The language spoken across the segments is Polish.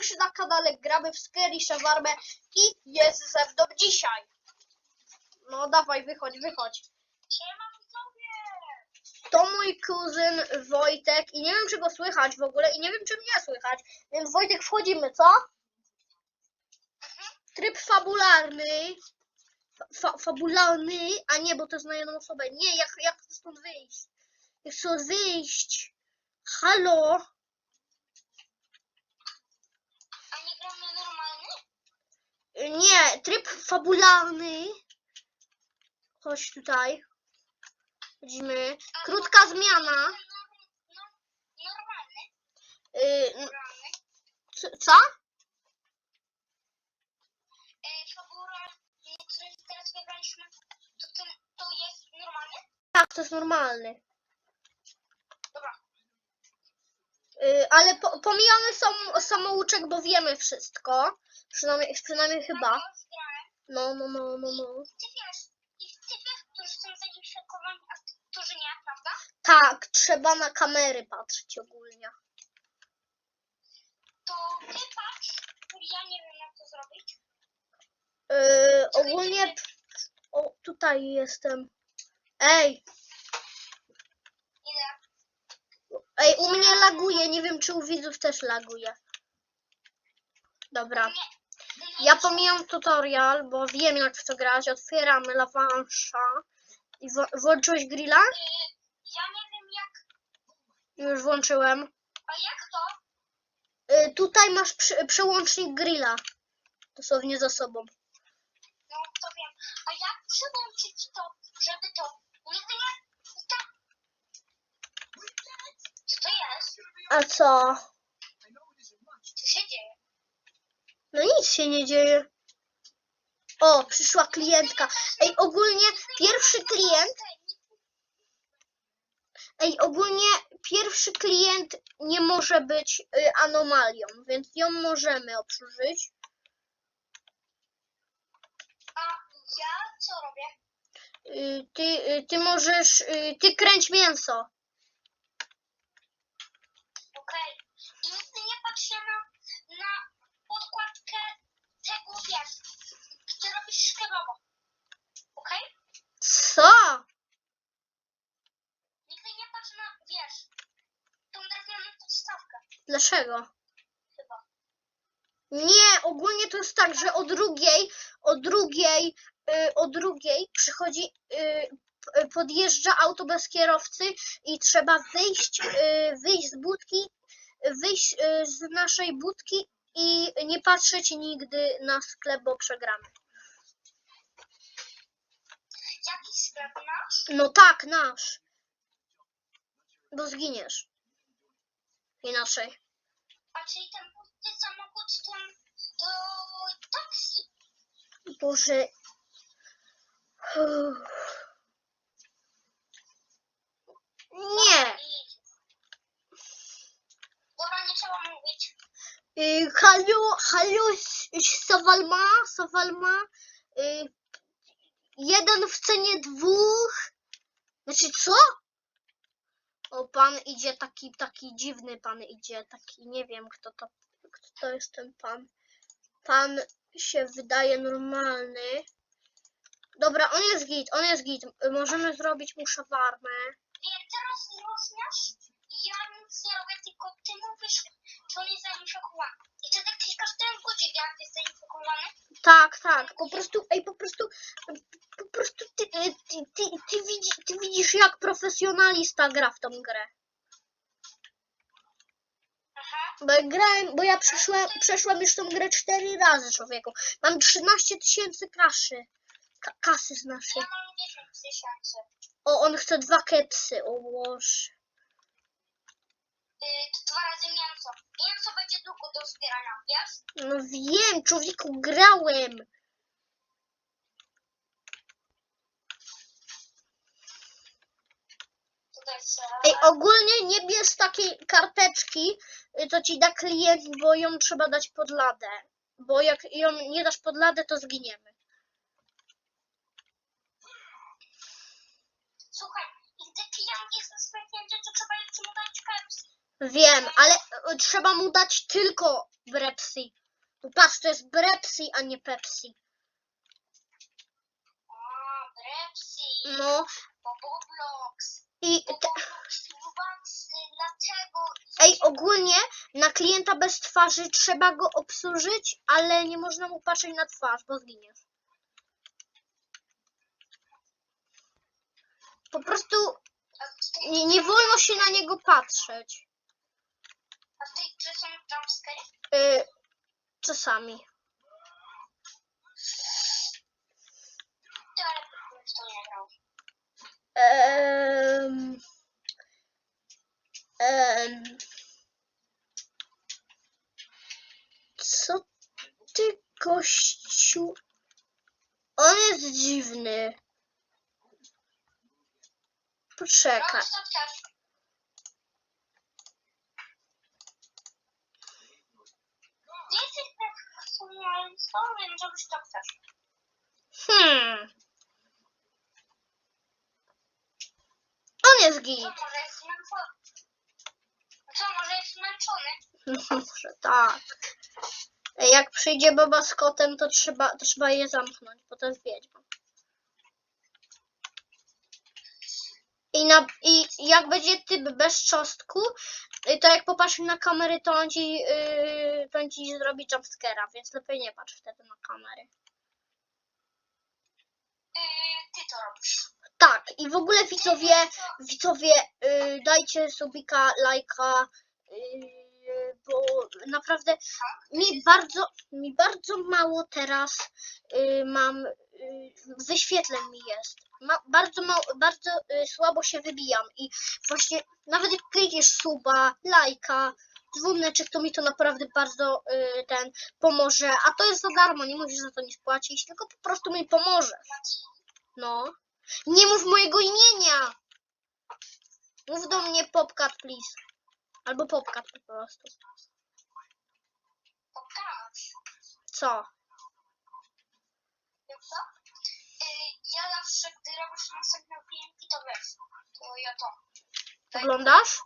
pierwszy na kanale gramy w Scary Shawarmę i jest ze mną dzisiaj. No dawaj, wychodź, wychodź. To mój kuzyn Wojtek i nie wiem czy go słychać w ogóle i nie wiem czy mnie słychać, więc Wojtek wchodzimy, co? Tryb fabularny. Fa fabularny, a nie, bo to jest na jedną osobę. Nie, jak, jak chcę stąd wyjść? Jak chcę wyjść? Halo? A nie gramy normalny? Nie, tryb fabularny. Chodź tutaj. Chodzimy. Krótka zmiana. No, no, Y, c- co? Tak, to jest normalny. Dobra. Y, ale po, pomijamy sam, samouczek, bo wiemy wszystko. Przynajmniej, przynajmniej chyba. Już grałem. No, no, no, no, no. Ty wiesz, i ty wiesz, którzy są zainfekowani, a którzy nie, prawda? Tak, trzeba na kamery patrzeć ogólnie. To ty patrz, ja nie wiem jak to zrobić. Yy, ogólnie. O, tutaj jestem. Ej, Ile? ej, u mnie laguje. Nie wiem, czy u widzów też laguje. Dobra. Nie. Ja pomijam tutorial, bo wiem jak w to grać. Otwieramy lawansza. I wo- włączyłeś grilla? Y, ja nie wiem jak, Już włączyłem. a jak to? Y, tutaj masz przy, przełącznik grilla. Dosłownie za sobą. No to wiem. A jak przyłączyć to, żeby to nigdy nie... To... Co to jest? A co? Co się dzieje? No nic się nie dzieje. O, przyszła klientka. Ej, ogólnie pierwszy klient, ej, ogólnie pierwszy klient nie może być y, anomalią, więc ją możemy obsłużyć. A ja co robię? Y, ty, y, ty możesz, y, ty kręć mięso. Okej. I nigdy nie patrzę na, na podkładkę tego, wiesz, gdzie robisz kebaba. Okej? Co? Nigdy nie patrzę na, wiesz, tą drewnianą podstawkę Dlaczego? chyba. Nie, ogólnie to jest tak, że o drugiej, o drugiej, y, o drugiej przychodzi, y, p- podjeżdża auto bez kierowcy i trzeba wyjść, y, wyjść z budki, wyjść y, z naszej budki i nie patrzeć nigdy na sklep, bo przegramy. Jaki sklep nasz? No tak, nasz. Bo zginiesz. Inaczej. A czyli ten pusty samochód to, to taksi? Boże. Nie. Dobra, nie trzeba mówić. Halo, halo, S- Sawalma, Sawalma. Y, jeden w cenie dwóch. Znaczy co? O, pan idzie taki, taki dziwny pan idzie, taki, nie wiem kto to, kto to jest ten pan. Pan się wydaje normalny. Dobra, on jest git, on jest git. Możemy zrobić mu szawarmę. Więc teraz rozróżniasz? Ja nic nie robię, tylko ty mówisz, że on jest zainfekowany. I wtedy klikasz ten guzik, jak jest zainfekowany. Tak, tak, po prostu, ej, po prostu, po prostu ty, ty, ty, ty, widzi, ty widzisz jak profesjonalista gra w tą grę. Aha. Bo ja grałem, bo ja przeszłam, przeszłam już tą grę cztery razy, człowieku. Mam 13 tysięcy kaszy. Ka kasy znaczy. Ja mam 10 tysięcy. O, on chce dwa kepsy, o Boże. Yy, to razy mięso. Mięso będzie długo do zbierania, wiesz? No wiem, człowieku, grałem. Ej, ogólnie nie bierz takiej karteczki, y, co ci da klient, bo ją trzeba dać pod ladę. Bo jak ją nie dasz pod ladę, to zginiemy. Słuchaj, gdy klient jest uśmiechnięty, to trzeba jeszcze mu dać Pepsi. Wiem, ale e, trzeba mu dać tylko Brepsi. Patrz, to jest Brepsi, a nie Pepsi. O, Brepsi, No bo i bo dlatego... ej, ogólnie na klienta bez twarzy trzeba go obsłużyć, ale nie można mu patrzeć na twarz, bo zginiesz. Po prostu A nie, nie wolno się na niego patrzeć. W tej grze są jumpscare? Y, czasami. Ty, ale w to nie grał. Co ty, gościu? On jest dziwny. Poczekaj stop. Nie jesteś co wiem, żebyś to chcesz. Hmm. On jest Co, git. może jest zmęczony? Co, może jest zmęczony? Może tak. Jak przyjdzie baba z kotem, to trzeba, to trzeba je zamknąć, bo to jest wiedźma. I, na, I jak będzie typ bez czosnku, y, to jak popatrzysz na kamery, to on ci, yy, to on ci zrobi jumpscare'a, więc lepiej nie patrz wtedy na kamery. Yy, ty to robisz. Tak, i w ogóle widzowie, widzowie, y, dajcie subika, lajka, y, bo naprawdę mi bardzo, mi bardzo mało teraz y, mam, y, wyświetleń mi jest. Ma, bardzo mało, bardzo y, słabo się wybijam i właśnie nawet jak klikniesz suba, lajka, dzwoneczek, to mi to naprawdę bardzo y, ten pomoże, a to jest za darmo, nie musisz za to nic płacić, tylko po prostu mi pomoże. No. Nie mów mojego imienia! Mów do mnie Popcat, please. Albo Popcat po prostu. Co? Co? Ja zawsze, gdy robisz następne filmiki, to wiesz. To ja to. Oglądasz?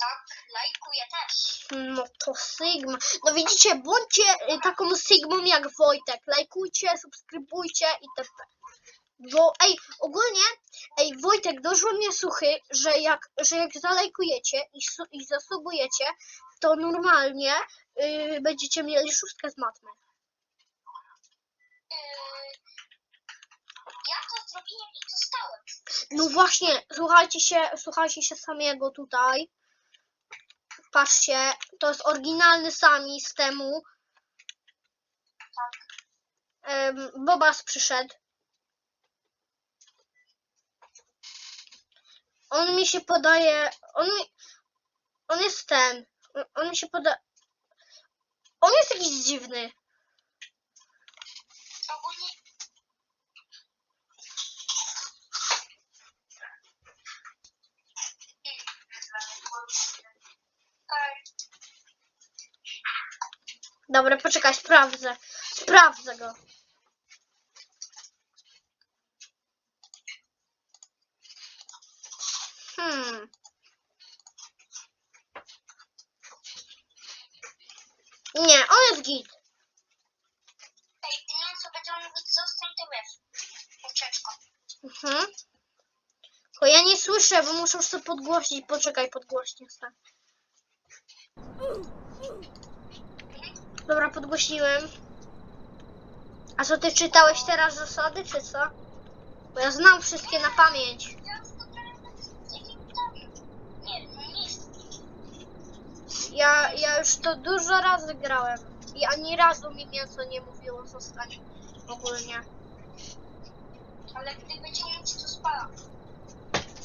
Tak, lajkuję też. No to Sigma. No widzicie, bądźcie y, taką Sigmą jak Wojtek. Lajkujcie, subskrybujcie itp. Bo ej, ogólnie, ej, Wojtek, doszło mnie słuchy, że jak, że jak zalajkujecie i, su, i zasubujecie, to normalnie y, będziecie mieli szóstkę z matmy. Yy, zrobiłem i dostałem. No właśnie, słuchajcie się, słuchajcie się samego tutaj. Patrzcie, to jest oryginalny sami z temu. Tak. Em, Bobas przyszedł. On mi się podaje. On mi. On jest ten. on- On mi się poda. On jest jakiś dziwny. Ogólnie Okej. Dobra, poczekaj, sprawdzę. Sprawdzę go. Hmm. Nie, on jest git. Ej, gdy nie co będą mówić zostań, to wiesz. Ucieczko. Mhm. Tylko ja nie słyszę, bo muszę sobie podgłosić. Poczekaj, podgłośnie sobie. Dobra, podgłośniłem. A co, ty czytałeś teraz zasady, czy co? Bo ja znam wszystkie na pamięć. Ja. Ja, już to dużo razy grałem. I ani razu mi mięso nie mówiło zostać. Ogólnie. Ale gdy będzie mówić, to spala.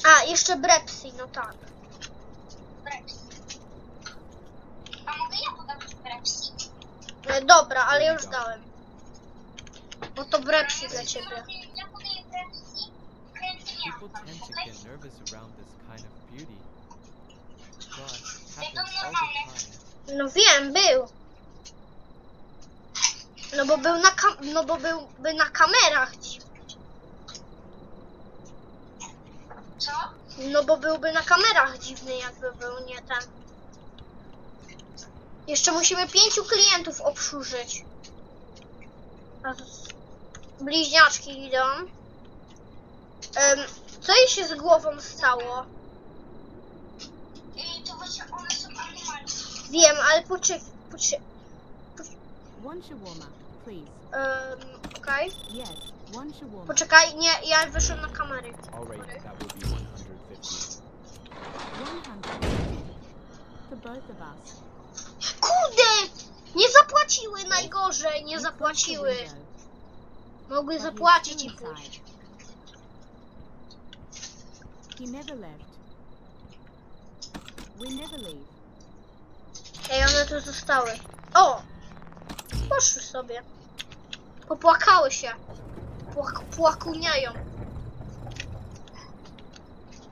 A, jeszcze Brepsi, no tak. Breps. A mogę ja podawać Brepsi? E, dobra, ale ja już dałem. No to Brepsi dla ciebie. People tend to get nervous around this kind of beauty. But happens all the time. No wiem, był. No bo był na kam no bo byłby na kamerach. Co? No bo byłby na kamerach dziwny, jakby był nie ten. Jeszcze musimy pięciu klientów obsłużyć. Bliźniaczki idą. Em, co jej się z głową stało? I to właśnie one są animalne. Wiem, ale poczekaj. Please. Um, shawarma. Poczekaj, nie, ja wyszłam na kamery. Alright, that will be 150. One hundred. For both of us. Kurde! Nie zapłaciły najgorzej, nie zapłaciły. Mogły zapłacić i pójść. He never left. We never leave. Ej, one tu zostały. O! Poszły sobie. Popłakały się. Płak płakuniają.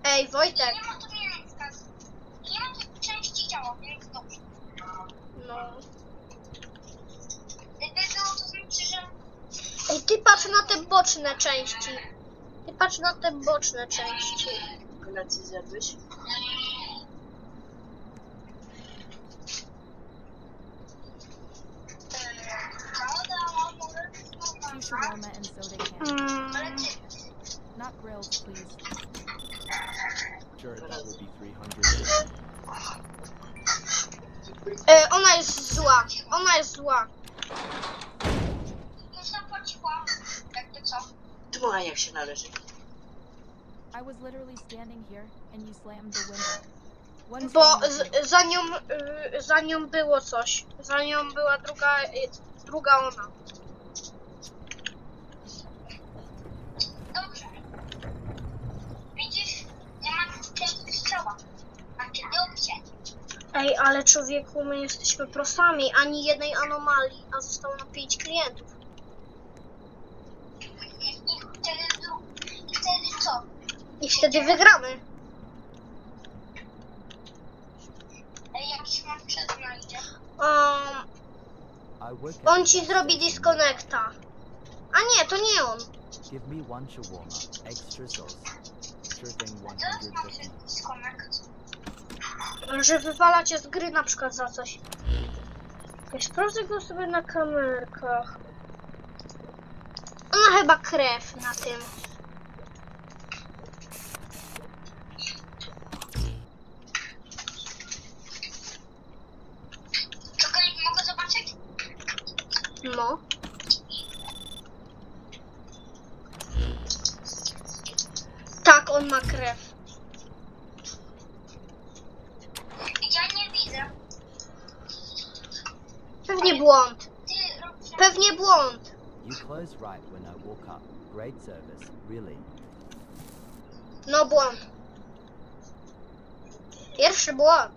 Ej, Wojtek. Nie ma tu mięska. Nie ma tu części ciała, więc dobrze. No. Gdyby ty patrz na te boczne części. Ty patrz na te boczne części. Kolację zjadłeś? Two shawarma and soda can. Mm, Ale ty, Not grills, please. Sure, that will be 300. e, ona jest zła. Ona jest zła. zapłaciłam. Jakby co? Dmuchaj jak się należy. I was literally standing here and you slammed the window. What is Bo z, za, nią, y, za nią było coś. Za nią była druga, y, druga ona. Dobrze. Widzisz, nie ma części ciała. Znaczy, dobrze. Ej, ale człowieku, my jesteśmy prosami. Ani jednej anomalii, a zostało nam pięć klientów. I wtedy, dru- i wtedy co? I wtedy wygramy. Ej, jakiś mężczyzna idzie. Um, on ci zrobi disconnecta. A nie, to nie on. Give me one shawarma, extra sauce. Sure thing, Teraz mam 150. się disconnect. Że wywala cię z gry na przykład za coś. Ja sprawdzę go sobie na kamerkach. Ona chyba krew na tym. Czekaj, mogę zobaczyć? No. Tak, on ma krew. Ja nie widzę. Pewnie błąd. Ty robisz... Pewnie błąd. You close right when I walk up. Great service, really. No błąd. Pierwszy błąd.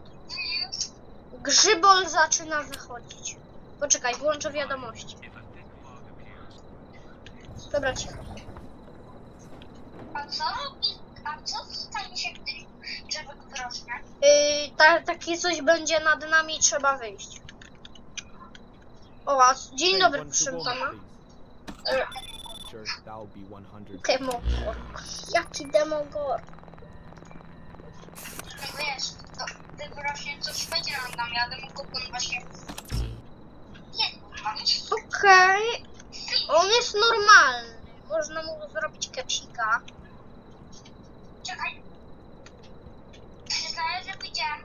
Grzybol zaczyna wychodzić. Poczekaj, włączę wiadomości. Dobra, cicho. A co robi... A co stanie się, gdy drzewo wrośnie? Yy, ta, takie coś będzie nad nami, trzeba wyjść. O, a, dzień dobry, proszę pana. Yy, Sure, that will be 100. demogor. Jaki demogor? No wiesz, to gdy wyrośnie coś będzie nad nami, ale mógł on właśnie... Nie, mam Okej. On jest normalny. Można mu zrobić kepsika. Czekaj. Przyznaję, że widziałem.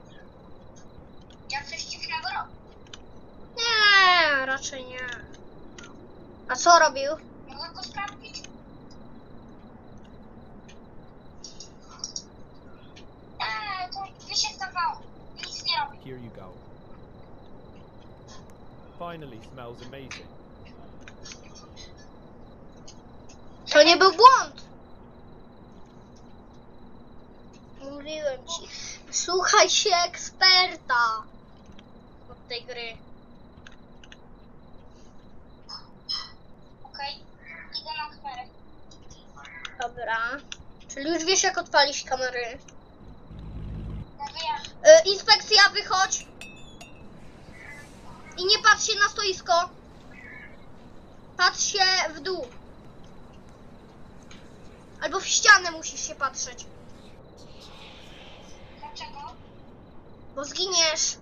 Jak coś dziwnego robi. Nie, raczej nie. A co robił? Sprawdzić? Eee, się zdawało. Nie robi. Here you go. Finally, smells amazing. To nie był błąd. Mówiłem ci. Słuchaj się eksperta od tej gry. Okej. Idę na kamerę. Dobra. Czyli już wiesz jak odpalić kamery. E, inspekcja, wychodź. I nie patrz się na stoisko. Patrz się w dół. Albo w ścianę musisz się patrzeć. Bo zginiesz.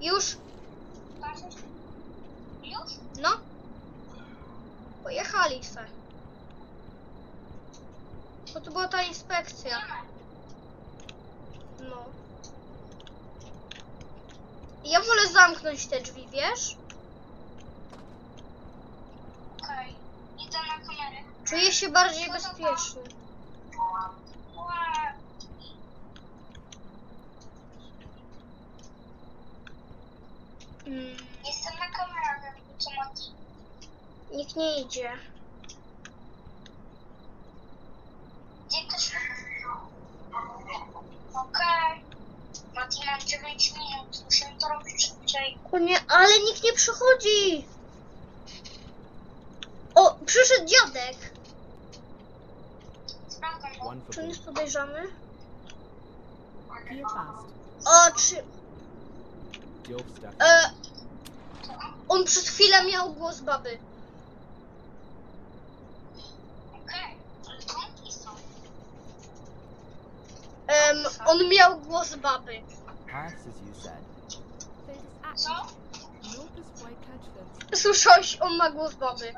Już? Patrzysz? Już? No. Pojechali se. Bo to była ta inspekcja. No. Ja wolę zamknąć te drzwi, wiesz? Okej. Idę na kamerę. Czuję się bardziej bezpiecznie. Ła. Mm, Jestem na jakby co nikt nie idzie. Gdzie ktoś... Okej. Mati, mam 9 minut. Musimy to robić szybciej. O nie, ale nikt nie przychodzi. O, przyszedł dziadek. Sprawdzam go. Czy on jest podejrzany? Be fast. O, czy... E, on przez chwilę miał głos baby. Okej. Ale trąbki są. Em, on miał głos baby. Co? Słyszałeś, on ma głos baby.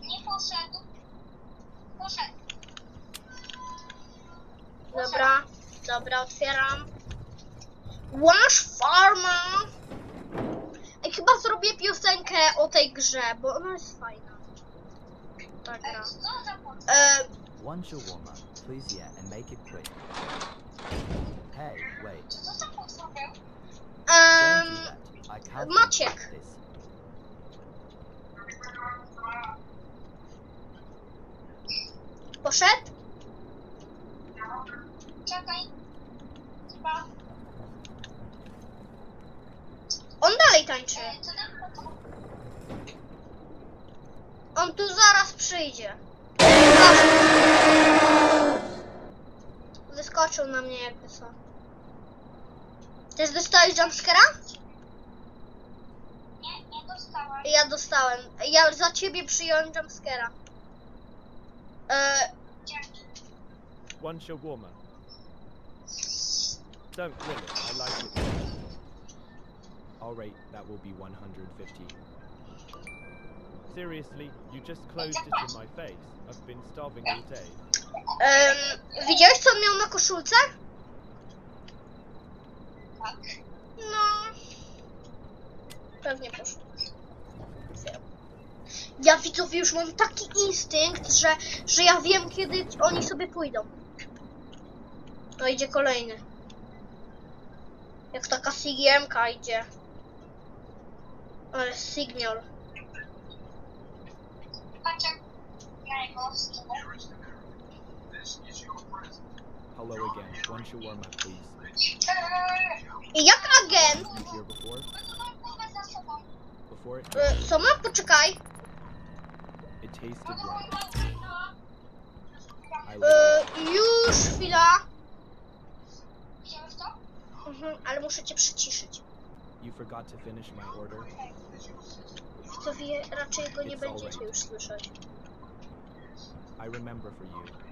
Nie poszedł. Poszedł. Dobra, dobra, otwieram. Wash Farma! Ej, chyba zrobię piosenkę o tej grze, bo ona jest fajna. Ta gra. E, please yeah, and make it quick. Hey, wait. That. I can't Maciek. this. poszedł? Czekaj. Chyba. On dalej tańczy. On tu zaraz przyjdzie. Wyskoczył na mnie jakby co. Też dostałeś jumpscare'a? Nie, nie dostałem. Ja dostałem. Ja za ciebie przyjąłem jumpscare'a. E, Dzięki. One shawarma. Don't grill it, I like it. That will be 150. Seriously, you just closed it in my face. I've been starving all day. Em, widziałeś co on miał na koszulce? Tak. No. Pewnie poszło. Ja widzowie już mam taki instynkt, że, że ja wiem kiedy oni sobie pójdą. To idzie kolejny. Jak taka CGM-ka idzie. Ale Signal. Patrz jak na jego. Hello again. One shawarma, please. Jak agent? Here before? Before it, E, Co ma? Poczekaj. it tasted right. E, like już chwila. Mhm, ale muszę cię przyciszyć. You forgot to finish my order. Widzowie raczej go nie It's będziecie już słyszeć. I remember for you.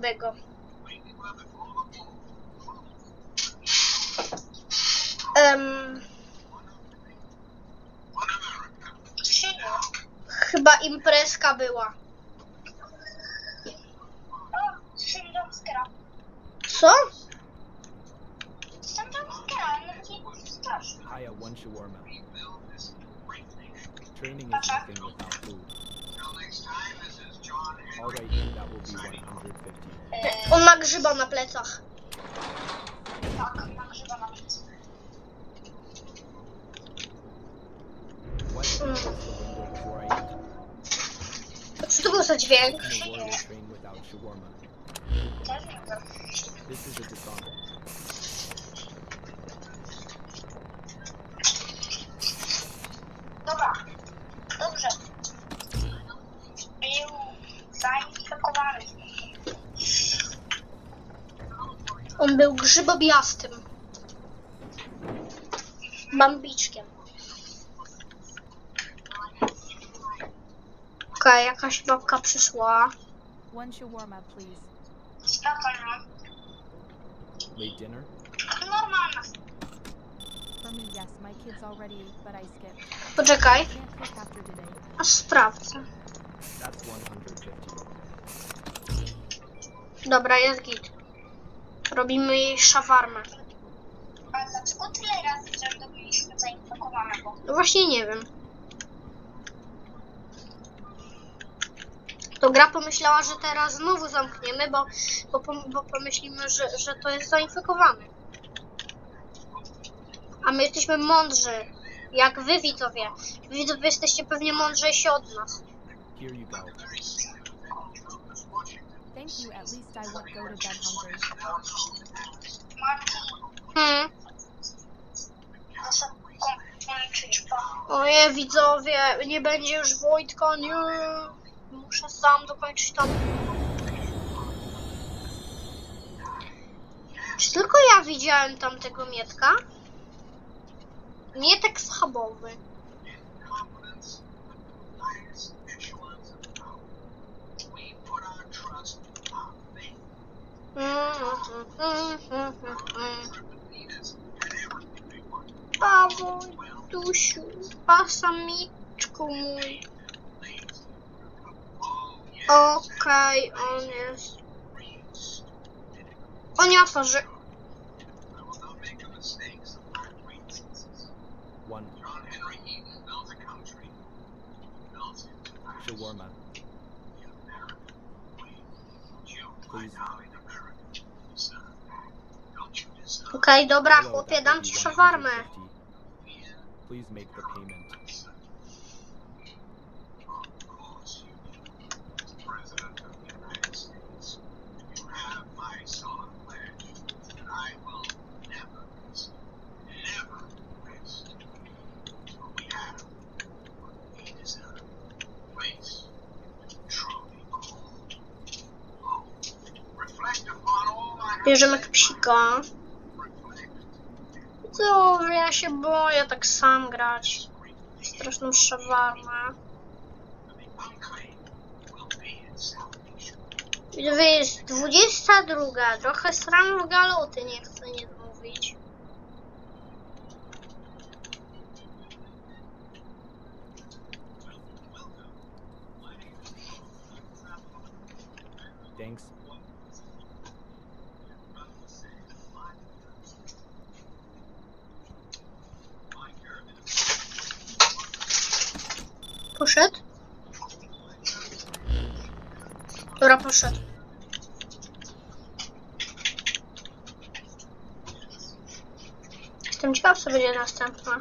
ej, zobacz sobie go. Um, chyba imprezka była. Co? One shawarma. Training is nothing without food. I'll rate that will be 150. On ma grzyba na plecach. tak, mam grzyba na plecach. Eat? Co to był za dźwięk? This is a dishonor. On był grzybobiastym. Bambiczkiem. Okej, jakaś babka przyszła. One shawarma, please. Spokojnie. Late dinner? Normalna. For me, yes. My kids already ate, but I skipped. Poczekaj, Can't cook after today. aż sprawdzę. That's 150. Dobra, jest git. Robimy jej szawarmę. A dlaczego tyle razy rzędu byliśmy zainfekowanego? No właśnie nie wiem. To gra pomyślała, że teraz znowu zamkniemy, bo, bo, bo pomyślimy, że, że to jest zainfekowany. A my jesteśmy mądrzy. Jak wy widzowie. Widzowie jesteście pewnie mądrzejsi od nas. Here you go. Thank you. At least I won't go to bed hungry. Hmm. Oje widzowie, nie będzie już Wojtka, nie. Muszę sam dokończyć tam. Czy tylko ja widziałem tamtego Mietka? Mietek schabowy. A Wojtusiu, pasamiczku mój. Okej, on jest. O nie otworzy. One. Shawarma. Please. Okej, dobra, chłopie, dam ci szawarmę. 150. Please make the payment. Bierzemy psika. Widzowie, ja się boję tak sam grać. Straszną szawarmę. Widzowie, jest 22. Trochę sram w galoty, nie chcę nie mówić. Thanks. Poszedł? Dobra, poszedł. Jestem ciekaw, co będzie następna.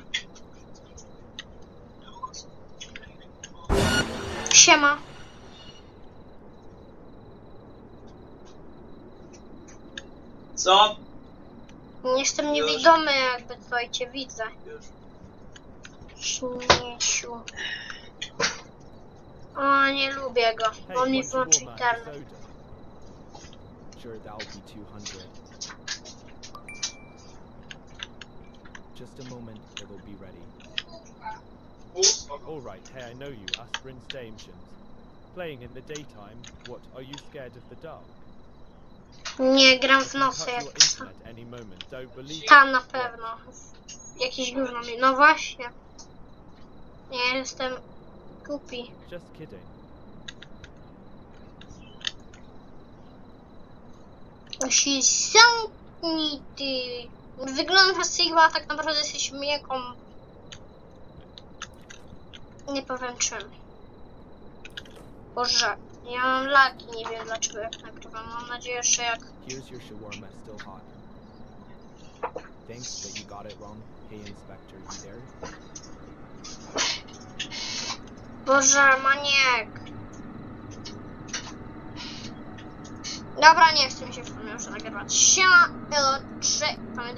Siema. Co? Nie jestem Już. niewidomy, jakby tutaj cię widzę. Już. Śmieciu. O, nie lubię go. Hey, On mi włączy internet. soda. Sure, that'll be 200. Just a moment, it'll be ready. Alright, hey, I know you, Aspirin Stations. Playing in the daytime, what, are you scared of the dark? Nie, gram w nocy jak psa. any moment, don't believe Tam na pewno. Jakieś gówno mi. No właśnie. Nie jestem głupi. Just kidding. Musi zamknij ty. Wyglądasz Sigma, tak naprawdę jesteś mieką. Nie powiem czym. Boże, ja mam lagi, nie wiem dlaczego jak nagrywam. Mam nadzieję, że jak... Here's your shawarma, still hot. Thanks that you got it wrong. Hey, Inspector, you there? Boże, maniek. Dobra, nie chcę mi się w tym już nagrywać. Siema, elo, 3, pamiętajcie.